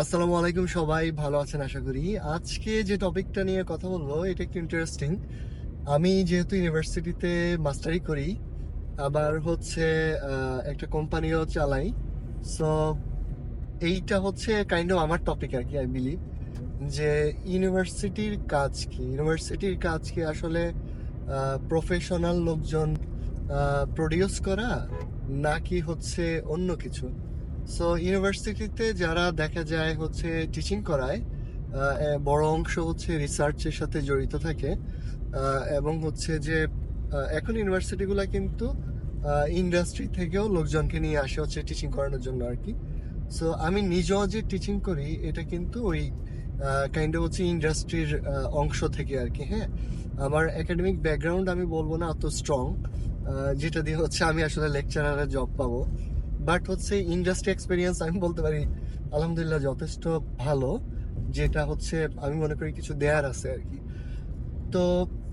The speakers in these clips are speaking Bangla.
আসসালামু আলাইকুম সবাই, ভালো আছেন আশা করি। আজকে যে টপিকটা নিয়ে কথা বলব, এটা একটু ইন্টারেস্টিং আমি যেহেতু ইউনিভার্সিটিতে মাস্টারি করি, আবার হচ্ছে একটা কোম্পানিও চালাই। সো এইটা হচ্ছে কাইন্ড অফ আমার টপিক আর কি আই বিলিভ যে ইউনিভার্সিটির কাজ কি? ইউনিভার্সিটির কাজ কি আসলে প্রফেশনাল লোকজন প্রডিউস করা, নাকি হচ্ছে অন্য কিছু? সো ইউনিভার্সিটিতে যারা দেখা যায় হচ্ছে টিচিং করায় বড় অংশ হচ্ছে রিসার্চের সাথে জড়িত থাকে এবং হচ্ছে যে এখন ইউনিভার্সিটিগুলো কিন্তু ইন্ডাস্ট্রি থেকেও লোকজনকে নিয়ে আসে হচ্ছে টিচিং করানোর জন্য আর কি। সো আমি নিজেও যে টিচিং করি, এটা কিন্তু ওই কাইন্ড অফ হচ্ছে ইন্ডাস্ট্রির অংশ থেকে আর কি হ্যাঁ? আমার একাডেমিক ব্যাকগ্রাউন্ড আমি বলব না অত স্ট্রং যেটা দিয়ে হচ্ছে আমি আসলে লেকচারারের জব পাবো। বাট হচ্ছে ইন্ডাস্ট্রি এক্সপিরিয়েন্স আমি বলতে পারি, আলহামদুলিল্লাহ যথেষ্ট ভালো। যেটা হচ্ছে আমি মনে করি কিছু দেয়ার আছে আর কি। তো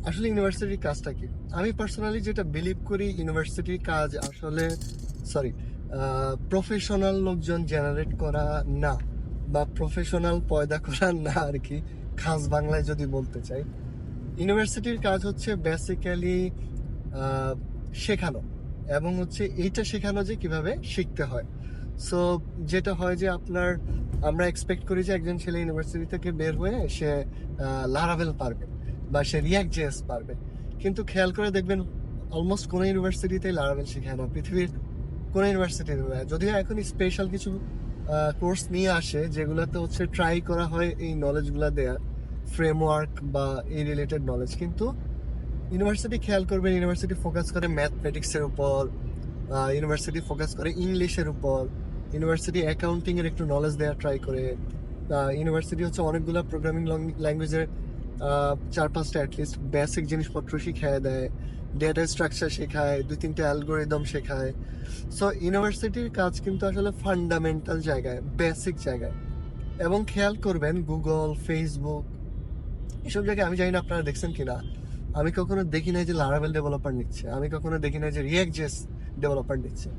আসলে ইউনিভার্সিটির কাজটা কি? আমি পার্সোনালি যেটা বিলিভ করি, ইউনিভার্সিটির কাজ আসলে সরি প্রফেশনাল লোকজন জেনারেট করা না বা প্রফেশনাল পয়দা করা না আর কি, খাস বাংলায় যদি বলতে চাই। ইউনিভার্সিটির কাজ হচ্ছে বেসিক্যালি শেখানো। এবং হচ্ছে এইটা শেখানো যে কীভাবে শিখতে হয়। সো যেটা হয় যে আপনার, আমরা এক্সপেক্ট করি যে একজন ছেলে ইউনিভার্সিটি থেকে বের হয়ে সে লারাভেল পারবে বা সে রিয়াক্ট জেস পারবে। কিন্তু খেয়াল করে দেখবেন অলমোস্ট কোনো ইউনিভার্সিটিতে লারাভেল শেখায় না। পৃথিবীর কোনো ইউনিভার্সিটি যদিও এখন স্পেশাল কিছু কোর্স নিয়ে আসে, যেগুলোতে হচ্ছে ট্রাই করা হয় এই নলেজগুলো দেওয়ার ফ্রেমওয়ার্ক বা এই রিলেটেড নলেজ কিন্তু ইউনিভার্সিটি খেয়াল করবেন ইউনিভার্সিটি ফোকাস করে ম্যাথমেটিক্সের উপর ইউনিভার্সিটি ফোকাস করে ইংলিশের উপর ইউনিভার্সিটি অ্যাকাউন্টিংয়ের একটু নলেজ দেওয়ার ট্রাই করে ইউনিভার্সিটি হচ্ছে অনেকগুলো প্রোগ্রামিং ল্যাঙ্গুয়েজের চার পাঁচটা অ্যাটলিস্ট বেসিক জিনিসপত্র শিখায় দেয় ডেটা স্ট্রাকচার শেখায়, দুই তিনটে অ্যালগোরিদম শেখায়। সো ইউনিভার্সিটির কাজ কিন্তু আসলে ফান্ডামেন্টাল জায়গায় বেসিক জায়গায়। এবং খেয়াল করবেন গুগল ফেসবুক এসব জায়গায় আমি জানি না আপনারা দেখছেন কিনা। আমি কখনো দেখি নাই যে লারাবেল ডেভেলপার নিচ্ছে। আমি কখনো দেখি নাই যে রিয়াক্ট জেস ডেভেলপার নিচ্ছে।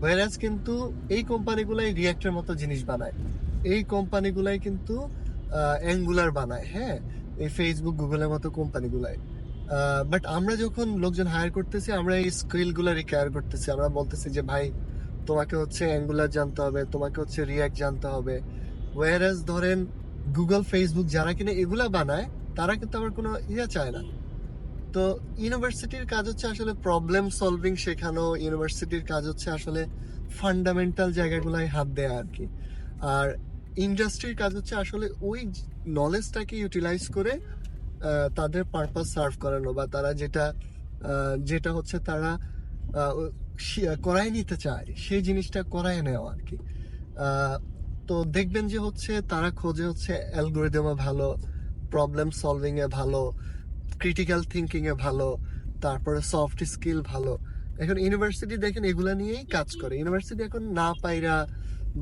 ওয়ারাজ কিন্তু এই কোম্পানিগুলাই রিয়াক্টের মতো জিনিস বানায়। এই কোম্পানিগুলাই কিন্তু অ্যাঙ্গুলার বানায় হ্যাঁ? এই ফেসবুক গুগলের মতো কোম্পানিগুলাই। বাট আমরা যখন লোকজন হায়ার করতেছি, আমরা এই স্কিলগুলো রিকোয়ার করতেছি। আমরা বলতেছি যে, ভাই, তোমাকে হচ্ছে অ্যাঙ্গুলার জানতে হবে, তোমাকে হচ্ছে রিয়াক্ট জানতে হবে। ওয়ারাজ ধরেন গুগল ফেসবুক যারা কিনা এগুলা বানায়, তারা কিন্তু আবার কোনো ইয়ে চায় না। তো ইউনিভার্সিটির কাজ হচ্ছে আসলে প্রবলেম সলভিং শেখানো, ইউনিভার্সিটির কাজ হচ্ছে আসলে ফান্ডামেন্টাল জায়গাগুলোয় হাত দেয়া আর কি আর ইন্ডাস্ট্রির কাজ হচ্ছে আসলে ওই নলেজটাকে ইউটিলাইজ করে তাদের পারপাস সার্ভ করানো বা তারা যেটা যেটা হচ্ছে তারা করায় নিতে চায়, সেই জিনিসটা করায় নেওয়া আর কি তো দেখবেন যে হচ্ছে তারা খোঁজে হচ্ছে অ্যালগোরিদমে ভালো প্রবলেম সলভিংয়ে ভালো ক্রিটিক্যাল থিঙ্কিং এ ভালো, তারপরে সফট স্কিল ভালো। এখন ইউনিভার্সিটি দেখেন এগুলা নিয়েই কাজ করে। ইউনিভার্সিটি এখন না পাইরা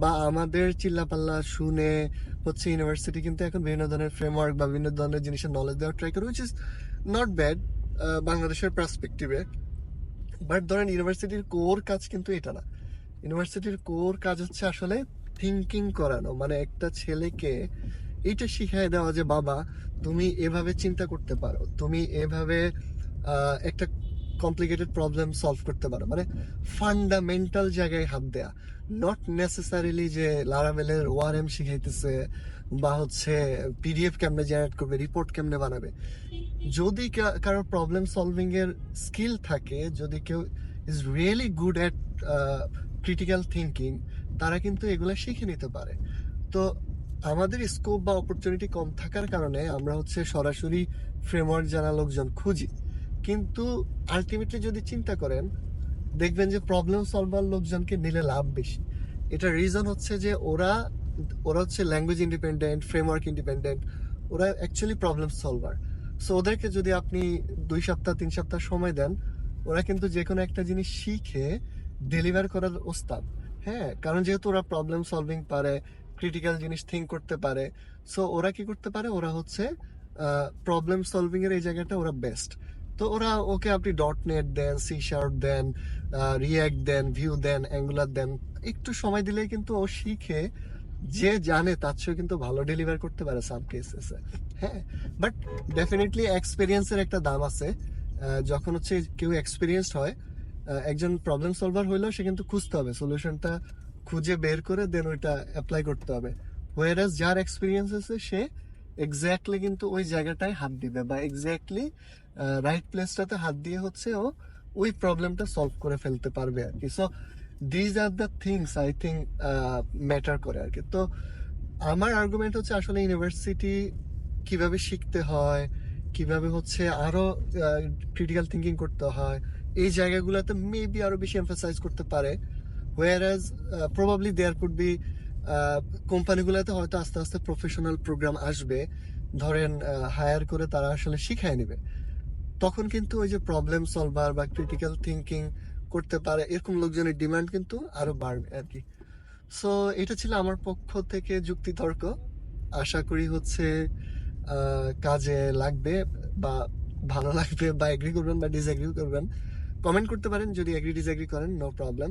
বা আমাদের চিল্লাপাল্লা শুনে হচ্ছে ইউনিভার্সিটি কিন্তু এখন বিভিন্ন ধরনের ফ্রেমওয়ার্ক বা বিভিন্ন ধরনের জিনিসের নলেজ দেওয়ার ট্রাই করে উইচ ইজ নট ব্যাড বাংলাদেশের পার্সপেক্টিভে বাট ধরেন ইউনিভার্সিটির কোর কাজ কিন্তু এটা না। ইউনিভার্সিটির কোর কাজ হচ্ছে আসলে থিঙ্কিং করানো। মানে একটা ছেলেকে এইটা শিখাই দেওয়া যে, বাবা, তুমি এভাবে চিন্তা করতে পারো। তুমি এভাবে একটা কমপ্লিকেটেড প্রবলেম সলভ করতে পারো। মানে ফান্ডামেন্টাল জায়গায় হাত দেয়া। নট নেসেসারিলি যে লারাভেলের ওয়ারএম শিখাইতেছে বা হচ্ছে পিডিএফ কেমনে জেনারেট করবে রিপোর্ট কেমনে বানাবে। যদি কারোর প্রবলেম সলভিং এর স্কিল থাকে, যদি কেউ is really good at critical thinking তারা কিন্তু এগুলা শিখে নিতে পারে। তো আমাদের স্কোপ বা অপরচুনিটি কম থাকার কারণে আমরা হচ্ছে সরাসরি ফ্রেমওয়ার্ক জানা লোকজন খুঁজি। কিন্তু আলটিমেটলি যদি চিন্তা করেন, দেখবেন যে প্রবলেম সলভার লোকজনকে নিলে লাভ বেশি। এটা রিজন হচ্ছে যে ওরা ওরা হচ্ছে ল্যাঙ্গুয়েজ ইন্ডিপেন্ডেন্ট ফ্রেমওয়ার্ক ইন্ডিপেন্ডেন্ট ওরা অ্যাকচুয়ালি প্রবলেম সলভার সো ওদেরকে যদি আপনি দুই সপ্তাহ, তিন সপ্তাহ সময় দেন, ওরা কিন্তু যে কোনো একটা জিনিস শিখে ডেলিভার করার ওস্তাদ। হ্যাঁ কারণ যেহেতু ওরা প্রবলেম সলভিং পারে ক্রিটিক্যাল জিনিস থিঙ্ক করতে পারে। সো ওরা কি করতে পারে? ওরা হচ্ছে প্রবলেম সলভিং এর এই জায়গাটা ওরা বেস্ট তো ওরা ওকে আপনি dot net then C sharp then react then view then angular then. একটু সময় দিলেই কিন্তু ও শিখে, যে জানে তার চেয়েও কিন্তু ভালো ডেলিভার করতে পারে সাম কেসেসে হ্যাঁ বাট ডেফিনেটলি এক্সপিরিয়েন্সের একটা দাম আছে। যখন হচ্ছে কেউ এক্সপিরিয়েন্সড হয় একজন প্রবলেম সলভার হইলেও সে কিন্তু খুঁজতে হবে। সলিউশনটা খুঁজে বের করে দেন ওইটা অ্যাপ্লাই করতে হবে। হোয়ারাস যার এক্সপিরিয়েন্স আছে, সে এক্স্যাক্টলি কিন্তু ওই জায়গাটায় হাত দিবে বা এক্স্যাক্টলি রাইট প্লেসটাতে হাত দিয়ে হচ্ছে ও ওই প্রবলেমটা সলভ করে ফেলতে পারবে আর কি। So these are the things I think matter করে আর কি। তো, আমার আর্গুমেন্ট হচ্ছে আসলে ইউনিভার্সিটি কীভাবে শিখতে হয়, কীভাবে হচ্ছে আরও ক্রিটিক্যাল থিঙ্কিং করতে হয়, এই জায়গাগুলোতে মেবি আরও বেশি এমফাসাইজ করতে পারে। Where as probably there could be কোম্পানিগুলোতে হয়তো আস্তে আস্তে প্রফেশনাল প্রোগ্রাম আসবে। ধরেন হায়ার করে তারা আসলে শিখায় নেবে। তখন কিন্তু ওই যে প্রবলেম সলভার বা ক্রিটিক্যাল থিঙ্কিং করতে পারে, এরকম লোকজনের ডিমান্ড কিন্তু আরও বাড়বে আর কি। সো এটা ছিল আমার পক্ষ থেকে যুক্তি তর্ক আশা করি হচ্ছে কাজে লাগবে বা ভালো লাগবে বা এগ্রি করবেন বা ডিসএগ্রি করবেন। কমেন্ট করতে পারেন, যদি এগ্রি ডিসএগ্রি করেন নো প্রবলেম